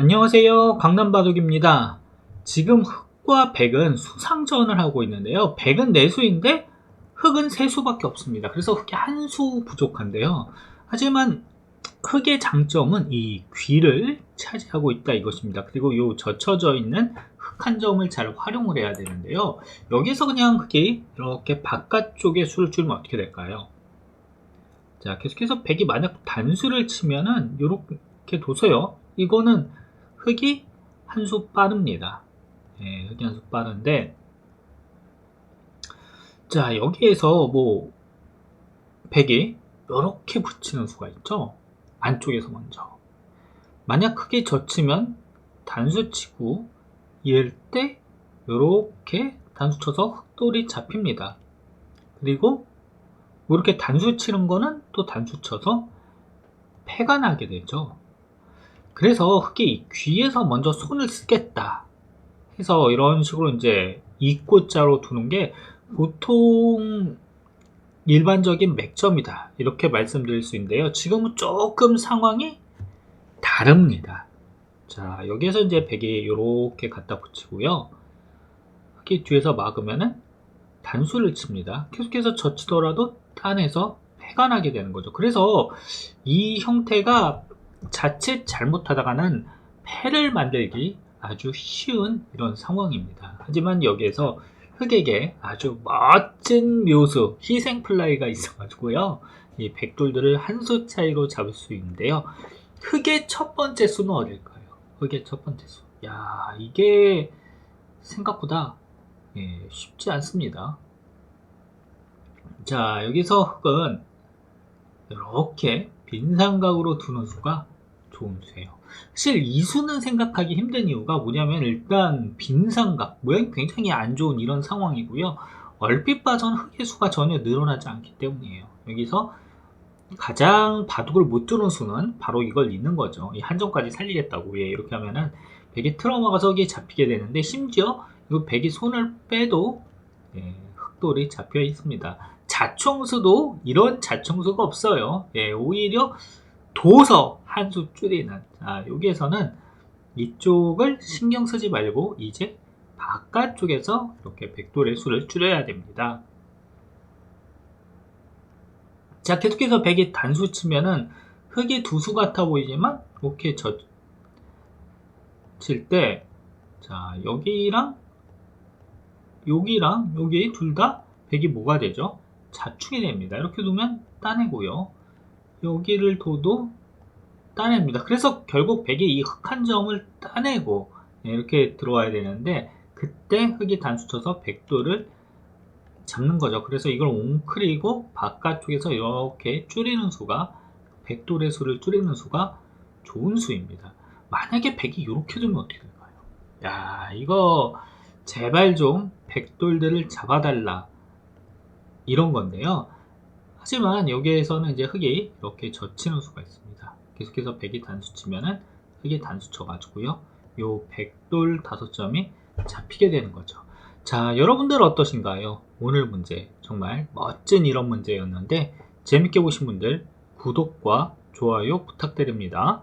안녕하세요. 강남바둑입니다. 지금 흑과 백은 수상전을 하고 있는데요. 백은 내수인데 흑은 세수밖에 없습니다. 그래서 흑이 한 수 부족한데요. 하지만 흑의 장점은 이 귀를 차지하고 있다 이것입니다. 그리고 이 젖혀져 있는 흑 한 점을 잘 활용을 해야 되는데요. 여기서 그냥 흑이 이렇게 바깥쪽에 수를 줄이면 어떻게 될까요? 자, 계속해서 백이 만약 단수를 치면은 이렇게 둬서요. 이거는 흑이 한 수 빠릅니다. 예, 흑이 한 수 빠른데, 자, 여기에서 뭐, 백이 이렇게 붙이는 수가 있죠? 안쪽에서 먼저. 만약 크게 젖히면 단수 치고, 이럴 때, 이렇게 단수 쳐서 흑돌이 잡힙니다. 그리고, 이렇게 단수 치는 거는 또 단수 쳐서 패가 나게 되죠. 그래서 흑이 귀에서 먼저 손을 쓰겠다. 해서 이런 식으로 이제 이꼬자로 두는 게 보통 일반적인 맥점이다. 이렇게 말씀드릴 수 있는데요. 지금은 조금 상황이 다릅니다. 자 여기에서 이제 백이 이렇게 갖다 붙이고요. 흑이 뒤에서 막으면은 단수를 칩니다. 계속해서 젖히더라도 딴에서 패가 나게 되는 거죠. 그래서 이 형태가 자칫 잘못하다가는 패를 만들기 아주 쉬운 이런 상황입니다. 하지만 여기에서 흑에게 아주 멋진 묘수, 희생 플라이가 있어가지고요. 이 백돌들을 한 수 차이로 잡을 수 있는데요. 흑의 첫 번째 수는 어딜까요? 흑의 첫 번째 수. 야, 이게 생각보다 예, 쉽지 않습니다. 자, 여기서 흑은 이렇게 빈삼각으로 두는 수가 좋은 수예요. 사실 이 수는 생각하기 힘든 이유가 뭐냐면 일단 빈삼각, 모양이 굉장히 안 좋은 이런 상황이고요. 얼핏 봐선 흑의 수가 전혀 늘어나지 않기 때문이에요. 여기서 가장 바둑을 못 두는 수는 바로 이걸 잇는 거죠. 이한 점까지 살리겠다고. 예, 이렇게 하면은 백이 틀어막아서 여기에 잡히게 되는데 심지어 이 백이 손을 빼도 예, 흑돌이 잡혀 있습니다. 자총수도 이런 자총수가 없어요. 예, 오히려 도서 한 수 줄이는. 자, 여기에서는 이쪽을 신경 쓰지 말고 이제 바깥쪽에서 이렇게 백돌의 수를 줄여야 됩니다. 자, 계속해서 백이 단수 치면은 흑이 두 수 같아 보이지만 이렇게 젖칠 때, 자, 여기랑 여기랑 여기 둘다 백이 뭐가 되죠? 자충이 됩니다. 이렇게 두면 따내고요. 여기를 둬도 따냅니다. 그래서 결국 백이 이흑 한 점을 따내고 네, 이렇게 들어와야 되는데 그때 흑이 단수 쳐서 백도를 잡는 거죠. 그래서 이걸 옹크리고 바깥쪽에서 이렇게 줄이는 수가 백돌의 수를 줄이는 수가 좋은 수입니다. 만약에 백이 이렇게 두면 어떻게 될까요? 야 이거 제발 좀 백돌들을 잡아달라 이런 건데요. 하지만 여기에서는 이제 흑이 이렇게 젖히는 수가 있습니다. 계속해서 백이 단수 치면은 흑이 단수 쳐가지고요. 요 백돌 다섯 점이 잡히게 되는 거죠. 자, 여러분들 어떠신가요? 오늘 문제 정말 멋진 이런 문제였는데 재밌게 보신 분들 구독과 좋아요 부탁드립니다.